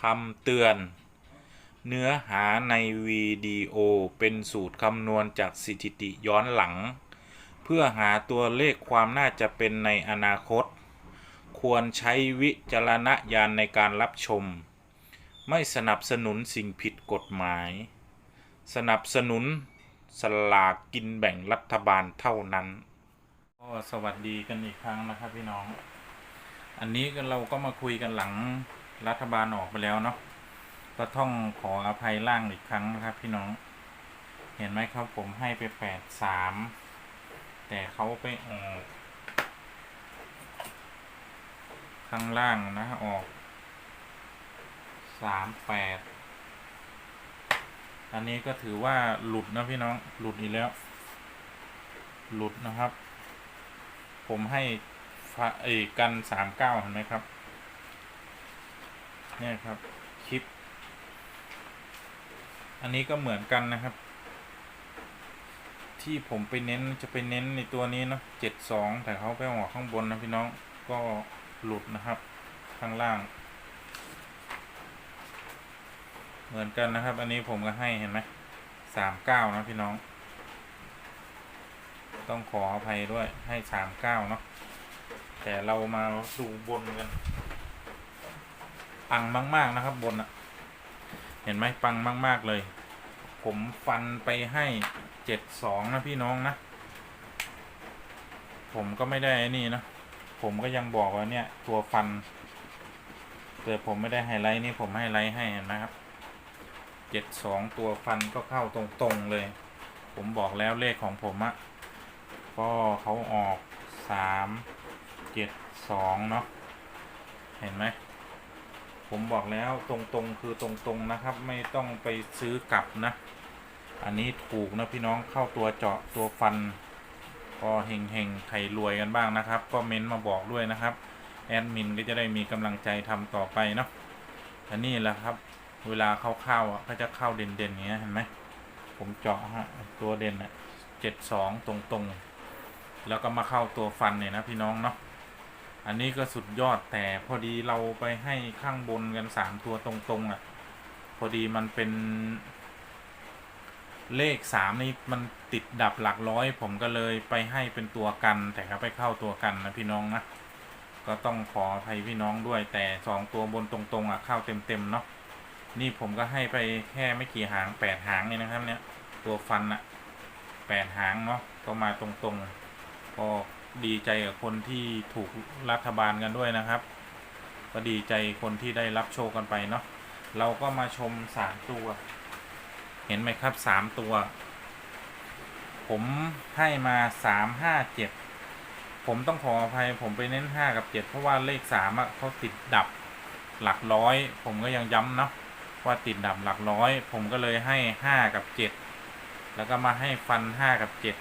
คำเตือน เนื้อหาในวิดีโอเป็นสูตรคำนวณจากสถิติย้อนหลัง เพื่อหาตัวเลขความน่าจะเป็นในอนาคต ควรใช้วิจารณญาณในการรับชม ไม่สนับสนุนสิ่งผิดกฎหมาย สนับสนุนสลากกินแบ่งรัฐบาลเท่านั้นก็สวัสดีกันอีกครั้งนะครับพี่น้อง อันนี้เราก็มาคุยกันหลัง รัฐบาลออกไปแล้วเนาะก็ต้องขออภัยล่างอีกครั้งนะครับ พี่น้อง เห็นไหมครับผมให้ไปแปดสามแต่เขาไปออกข้างล่างนะออกสามแปดอันนี้ก็ถือว่าหลุดนะพี่น้องหลุดอีกแล้ว หลุดนะครับ ผมให้เอยกันสามเก้าเห็นไหมครับ เนี่ยครับคลิป อันนี้ก็เหมือนกันนะครับ ที่ผมไปเน้นจะไปเน้นในตัวนี้เนาะเจ็ดสองแต่เขาไปออกข้างบนนะพี่น้องก็หลุดนะครับข้างล่าง เหมือนกันนะครับ อันนี้ผมก็ให้เห็นไหมสามเก้านะพี่น้อง ต้องขออภัยด้วยให้สามเก้าเนาะแต่เรามาดูบนกัน ปังมาก ๆ นะครับ บนอะเห็นไหมปังมาก ๆ เลย ผมฟันไปให้เจ็ดสองนะพี่น้องนะ ผมก็ไม่ได้ไอ้นี่นะ ผมก็ยังบอกว่าเนี่ย ตัวฟันแต่ผมไม่ได้ไฮไลท์นี่ผมไฮไลท์ให้เห็นไหมครับเจ็ดสองตัวฟันก็เข้าตรงๆเลย ผมบอกแล้วเลขของผมอะก็เขาออกสามเจ็ดสองเนาะเห็นไหม ผมบอกแล้วตรงๆคือตรงๆนะครับ ไม่ต้องไปซื้อกลับนะ อันนี้ถูกนะพี่น้องเข้าตัวเจาะตัวฟันก็เฮงเฮงๆไข่รวยกันบ้างนะครับ ก็เม้นต์มาบอกด้วยนะครับ แอดมินก็จะได้มีกำลังใจทำต่อไปเนาะอันนี้แหละครับ เวลาเข้าเข้าอะก็จะเข้าเด่นๆอย่างเงี้ยเห็นไหมผมเจาะฮะตัวเด่นอะเจ็ดสองตรงๆ แล้วก็มาเข้าตัวฟันเนี่ยนะพี่น้องเนาะ อันนี้ก็สุดยอดแต่พอดีเราไปให้ข้างบนกันสามตัวตรงๆอะ พอดีมันเป็นเลขสามนี่มันติดดับหลักร้อย ผมก็เลยไปให้เป็นตัวกัน แต่ก็ไปเข้าตัวกันนะพี่น้องนะก็ต้องขออภัยพี่น้องด้วย แต่สองตัวบนตรงๆอะเข้าเต็มๆเนาะนี่ผมก็ให้ไปแค่ไม่กี่หางแปดหางเลยนะครับ เนี่ยตัวฟันอะแปดหางเนาะก็มาตรงๆก็ ดีใจกับคนที่ถูกรัฐบาลกันด้วยนะครับ ก็ดีใจคนที่ได้รับโชคกันไปเนาะเราก็มาชมสามตัว เห็นไหมครับสามตัว ผมให้มาสามห้าเจ็ดผมต้องขออภัยผมไปเน้นห้ากับเจ็ดเพราะว่าเลขสามอะเขาติดดับหลักร้อย ผมก็ยังย้ำเนาะว่าติดดับหลักร้อย ผมก็เลยให้ห้ากับเจ็ดแล้วก็มาให้ฟันห้ากับเจ็ด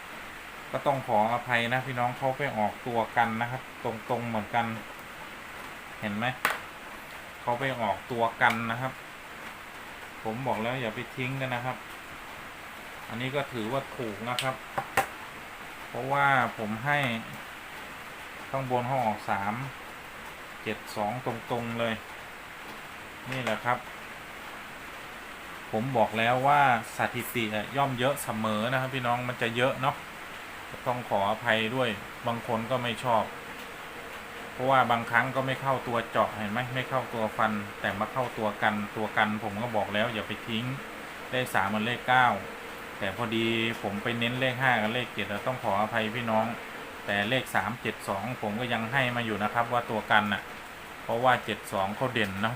ก็ต้องขออภัยนะพี่น้องเขาไปออกตัวกันนะครับ ตรงๆเหมือนกัน เห็นไหมเขาไปออกตัวกันนะครับ ผมบอกแล้วอย่าไปทิ้งกันนะครับ อันนี้ก็ถือว่าถูกนะครับ เพราะว่าผมให้ข้างบนห้องออกสามเจ็ดสองตรงๆเลย นี่แหละครับ ผมบอกแล้วว่าสถิติย่อมเยอะเสมอนะครับพี่น้องมันจะเยอะเนาะ ต้องขออภัยด้วย บางคนก็ไม่ชอบ เพราะว่าบางครั้งก็ไม่เข้าตัวเจาะเห็นไหมไม่เข้าตัวฟัน แต่มาเข้าตัวกันตัวกันผมก็บอกแล้ว อย่าไปทิ้งเลขสามมันเลขเก้าแต่พอดีผมไปเน้นเลขห้ากับเลขเจ็ดต้องขออภัยพี่น้อง แต่เลขสามเจ็ดสองผมก็ยังให้มาอยู่นะครับว่าตัวกันน่ะ เพราะว่าเจ็ดสองเขาเด่นเนาะ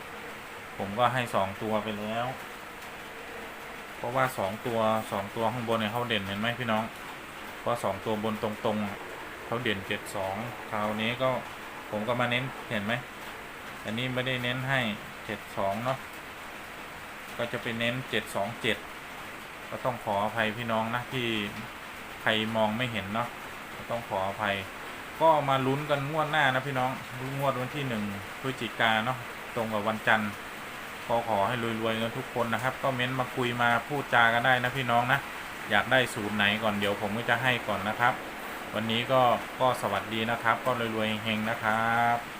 ผมก็ให้สองตัวไปแล้ว เพราะว่าสองตัวสองตัวข้างบนเนี่ยเขาเด่นเห็นไหมพี่น้อง เพราะสองตัวบนตรงๆเขาเด่นเจ็ดสองคราวนี้ก็ผมก็มาเน้นเห็นไหมอันนี้ไม่ได้เน้นให้เจ็ดสองเนาะก็จะไปเน้นเจ็ดสองเจ็ดก็ต้องขออภัยพี่น้องนะที่ใครมองไม่เห็นเนาะต้องขออภัย ก็มาลุ้นกันงวดหน้านะพี่น้องงวดวันที่หนึ่งพฤศจิกาเนาะตรงกับวันจันทร์ก็ขอให้รวยๆกันทุกคนนะครับ ก็เม้นมาคุยมาพูดจากันได้นะพี่น้องนะ อยากได้สูตรไหนก่อนเดี๋ยวผมก็จะให้ก่อนนะครับ วันนี้ก็ก็สวัสดีนะครับ ก็รวยๆเฮงๆนะครับ